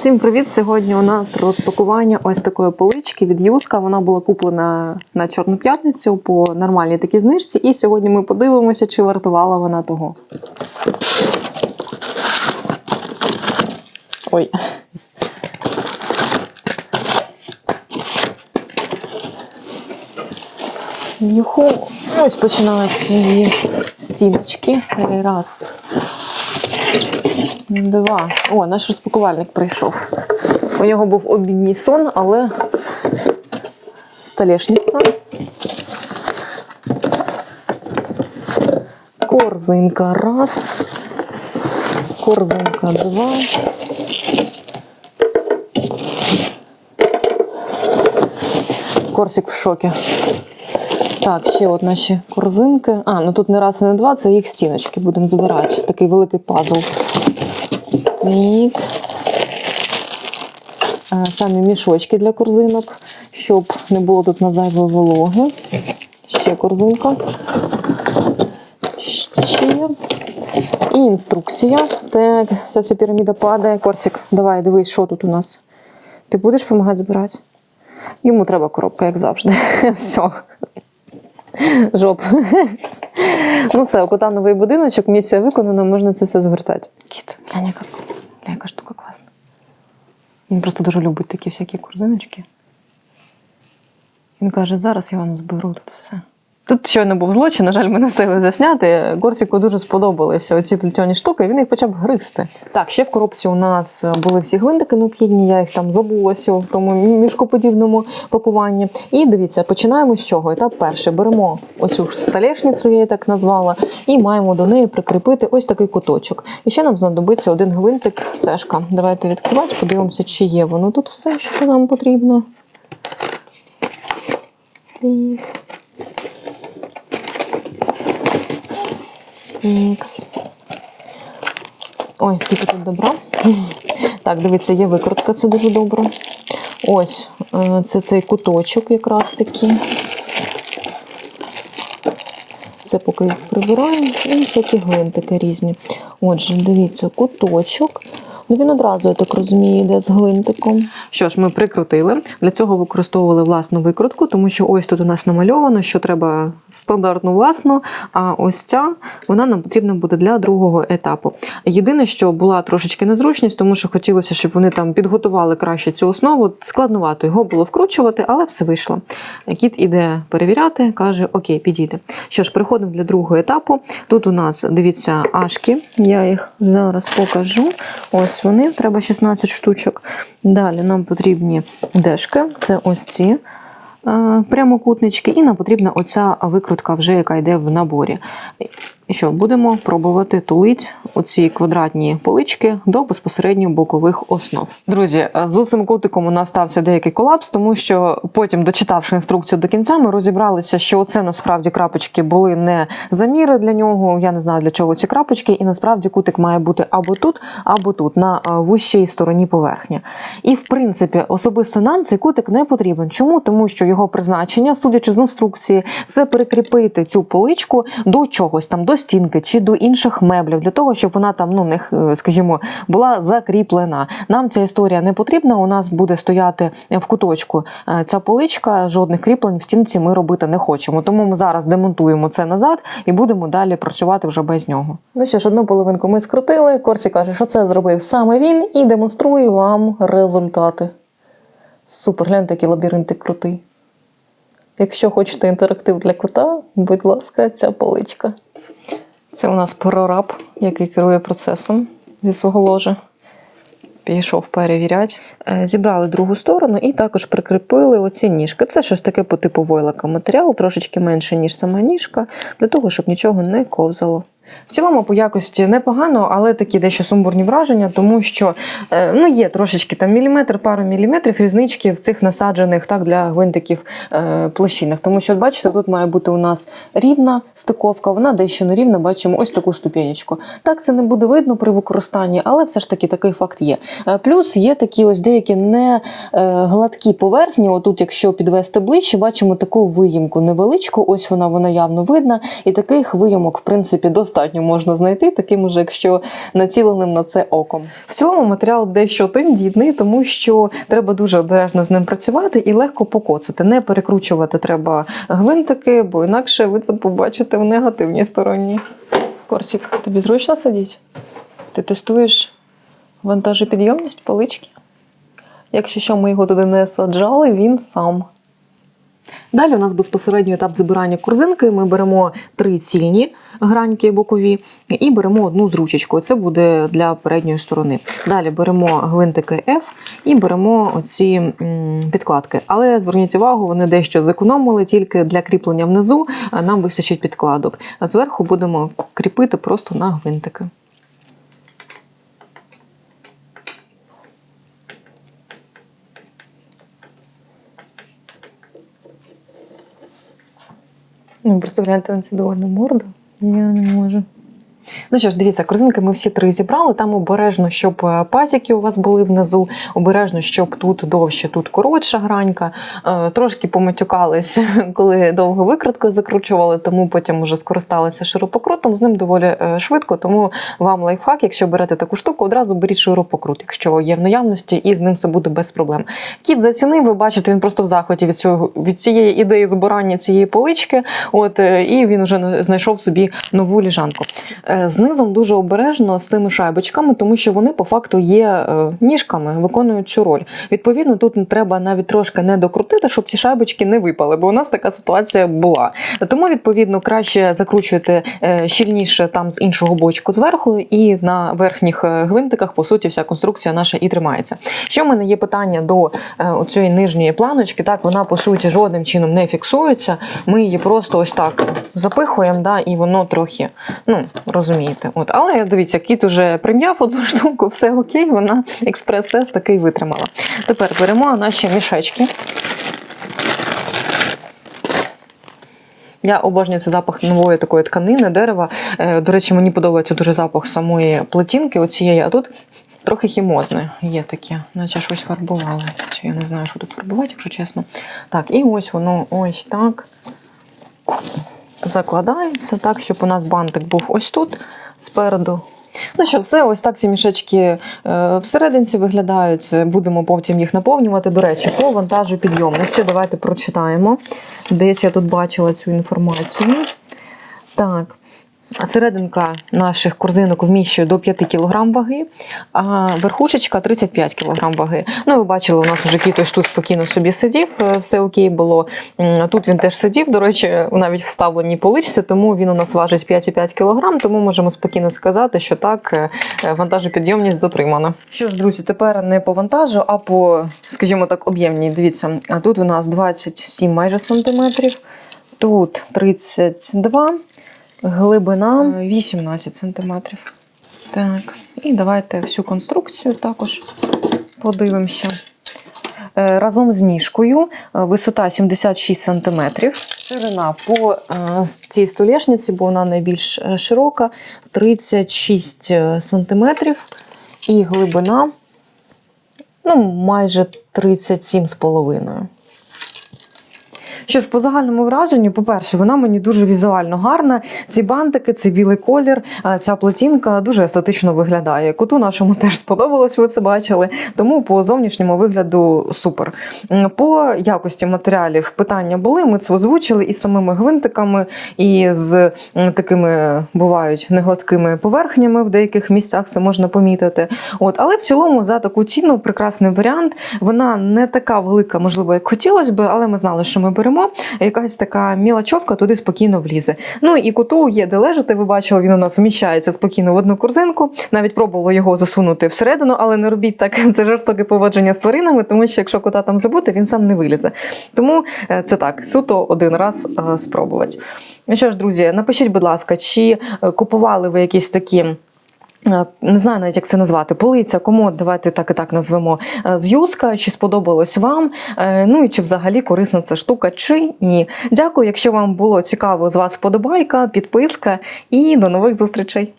Всім привіт! Сьогодні у нас розпакування ось такої полички від Юска. Вона була куплена на Чорну п'ятницю по нормальній такій знижці. І сьогодні ми подивимося, чи вартувала вона того. Ой. Юху. Ось починаються її стіночки. Раз. Два. О, наш розпакувальник прийшов. У нього був обідній сон, але столешниця. Корзинка раз. Корзинка два. Корсик в шокі. Так, ще от наші корзинки. А, ну тут не раз і не два, це їх стіночки. Будемо збирати. Такий великий пазл. Е, Самі мішочки для корзинок, щоб не було тут на зайвої вологи. Ще корзинка. Ще. І інструкція. Так, вся ця піраміда падає. Корсик, давай, дивись, що тут у нас. Ти будеш допомагати збирати? Йому треба коробка, як завжди. Все. Жоп. Ну все, у кота новий будиночок, місія виконана, можна це все згортати. Кіт, глянь, яка, глянь, яка штука класна. Він просто дуже любить такі всякі корзиночки. Він каже, зараз я вам зберу тут все. Тут щойно був злочин, на жаль, ми не встигли засняти. Горсіку дуже сподобалися оці плетені штуки, він їх почав гризти. Так, ще в коробці у нас були всі гвинтики необхідні, я їх там забулася в тому мішкоподібному пакуванні. І дивіться, починаємо з чого. Етап перший. Беремо оцю ж столешницю, я її так назвала, і маємо до неї прикріпити ось такий куточок. І ще нам знадобиться один гвинтик, цешка. Давайте відкривати, подивимося, чи є воно тут все, що нам потрібно. Так. Ікс. Ой, скільки тут добра. Так, дивіться, є викрутка, це дуже добре. Ось, е, це цей куточок якраз таки. Це поки їх прибираємо. І всякі гвинтики різні. Отже, дивіться, куточок. Ну, він одразу, я так розумію, йде з гвинтиком. Що ж, ми прикрутили. Для цього використовували власну викрутку, тому що ось тут у нас намальовано, що треба стандартну власну, а ось ця вона нам потрібна буде для другого етапу. Єдине, що була трошечки незручність, тому що хотілося, щоб вони там підготували краще цю основу. Складновато його було вкручувати, але все вийшло. Кіт іде перевіряти, каже: Окей, підійде. Що ж, переходимо для другого етапу. Тут у нас дивіться ашки. Я їх зараз покажу. Ось вони, треба 16 штучок. Далі нам потрібні дешки, це ось ці е, прямокутнички, і нам потрібна оця викрутка, вже яка йде в наборі. І що, будемо пробувати тулити оці квадратні полички до безпосередньо бокових основ. Друзі, з цим котиком у нас стався деякий колапс, тому що потім, дочитавши інструкцію до кінця, ми розібралися, що це насправді крапочки були не заміри для нього. Я не знаю для чого ці крапочки, і насправді кутик має бути або тут, або тут, на вущій стороні поверхні. І в принципі, особисто нам цей кутик не потрібен. Чому? Тому що його призначення, судячи з інструкції, це прикріпити цю поличку до чогось там, до стінки чи до інших меблів, для того, щоб вона там, ну не скажімо, була закріплена. Нам ця історія не потрібна. У нас буде стояти в куточку е, ця поличка. Жодних кріплень в стінці ми робити не хочемо. Тому ми зараз демонтуємо це назад і будемо далі працювати вже без нього. Ну що ж, одну половинку ми скрутили. Корсі каже, що це зробив саме він, і демонструє вам результати. Супер, гляньте, який лабіринтик крутий. Якщо хочете інтерактив для кота, будь ласка, ця поличка. Це у нас прораб, який керує процесом зі свого ложа. Пішов перевіряти. Е, Зібрали другу сторону і також прикріпили оці ніжки. Це щось таке по типу войлока матеріал, трошечки менше, ніж сама ніжка, для того, щоб нічого не ковзало. В цілому по якості непогано, але такі дещо сумбурні враження, тому що е, ну, є трошечки там міліметр, пару міліметрів різнички в цих насаджених так, для гвинтиків е, площинах. Тому що, бачите, тут має бути у нас рівна стиковка, вона дещо нерівна, бачимо ось таку ступенечку. Так, це не буде видно при використанні, але все ж таки такий факт є. Е, Плюс є такі ось деякі не гладкі поверхні. Отут, якщо підвести ближче, бачимо таку виїмку невеличку, ось вона, вона явно видна, і таких виїмок, в принципі, достатньо. Достатньо можна знайти, таким уже, якщо націленим на це оком. В цілому матеріал дещо тендітний, тому що треба дуже обережно з ним працювати і легко покоцати. Не перекручувати треба гвинтики, бо інакше ви це побачите в негативній стороні. Корсик, тобі зручно сидіти? Ти тестуєш вантажопідйомність полички? Якщо що ми його туди не саджали, він сам. Далі у нас безпосередньо етап забирання корзинки. Ми беремо три цільні граньки бокові і беремо одну з ручечкою. Це буде для передньої сторони. Далі беремо гвинтики F і беремо оці підкладки. Але зверніть увагу, вони дещо зекономили, тільки для кріплення внизу нам вистачить підкладок. А зверху будемо кріпити просто на гвинтики. Ну, просто гляньте на цю довольну морду. Я не можу. Ну що ж, дивіться, корзинки ми всі три зібрали. Там обережно, щоб е, пазики у вас були внизу, обережно, щоб тут довше, тут коротша гранька. Е, Трошки поматюкались, коли довго викрутку закручували, тому потім вже скористалися широпокрутом. З ним доволі е, швидко. Тому вам лайфхак, якщо берете таку штуку, одразу беріть широпокрут, якщо є в наявності, і з ним все буде без проблем. Кіт зацінив, ви бачите, він просто в захваті від цього від цієї ідеї збирання цієї полички. От і він вже знайшов собі нову ліжанку. Знизом дуже обережно з цими шайбочками, тому що вони по факту є е, ніжками, виконують цю роль. Відповідно, тут треба навіть трошки не докрутити, щоб ці шайбочки не випали, бо у нас така ситуація була. Тому, відповідно, краще закручуйте е, щільніше там з іншого бочку зверху, і на верхніх е, гвинтиках, по суті, вся конструкція наша і тримається. Ще в мене є питання до цієї нижньої планочки. Так, вона по суті жодним чином не фіксується. Ми її просто ось так запихуємо, да, і воно трохи, ну, розумієте. От. Але дивіться, кіт уже прийняв одну штуку, все окей, вона експрес-тест такий витримала. Тепер беремо наші мішечки. Я обожнюю цей запах нової такої тканини, дерева. Е, До речі, мені подобається дуже запах самої плетінки, оцієї, а тут трохи хімозне є таке, наче щось фарбували. Чи я не знаю, що тут фарбувати, якщо чесно. Так, і ось воно ось так закладається, так, щоб у нас бантик був ось тут спереду. Ну що, все, ось так ці мішечки е, всерединці виглядають. Будемо потім їх наповнювати. До речі, по вантажу підйомності. Давайте прочитаємо. Десь я тут бачила цю інформацію. Так. Серединка наших корзинок вміщує до 5 кг ваги, а верхушечка 35 кг ваги. Ну, ви бачили, у нас вже кіт ось тут спокійно собі сидів, е, все окей було. Тут він теж сидів, до речі, навіть вставленій поличці, тому він у нас важить 5,5 кг, тому можемо спокійно сказати, що так, е, е, вантажопідйомність дотримана. Що ж, друзі, тепер не по вантажу, а по, скажімо так, об'ємній. Дивіться, тут у нас 27 майже сантиметрів, тут 32 Глибина 18 см. Так, і давайте всю конструкцію також подивимося. Е, Разом з ніжкою е, висота 76 см. Ширина по е, цій столешниці, бо вона найбільш е, широка, 36 см. І глибина ну, майже 37,5 що ж, по загальному враженню, по-перше, вона мені дуже візуально гарна. Ці бантики, цей білий колір, ця платінка дуже естетично виглядає. Коту нашому теж сподобалось, ви це бачили. Тому по зовнішньому вигляду супер. По якості матеріалів питання були. Ми це озвучили і з самими гвинтиками, і з такими бувають негладкими поверхнями. В деяких місцях це можна помітити. От, але в цілому за таку ціну прекрасний варіант. Вона не така велика, можливо, як хотілося би, але ми знали, що ми беремо. Якась така мілочовка туди спокійно влізе. Ну і коту є де лежати. Ви бачили, він у нас вміщається спокійно в одну корзинку. Навіть пробувала його засунути всередину, але не робіть так. Це жорстоке поводження з тваринами, тому що якщо кота там забути, він сам не вилізе. Тому е, це так, суто один раз е, спробувати. Ну що ж, друзі, напишіть, будь ласка, чи е, купували ви якісь такі. Е, Не знаю навіть, як це назвати. Полиця, комод, давайте так і так назвемо е, з. Чи сподобалось вам? Е, Ну і чи взагалі корисна ця штука, чи ні. Дякую, якщо вам було цікаво з вас вподобайка, підписка і до нових зустрічей.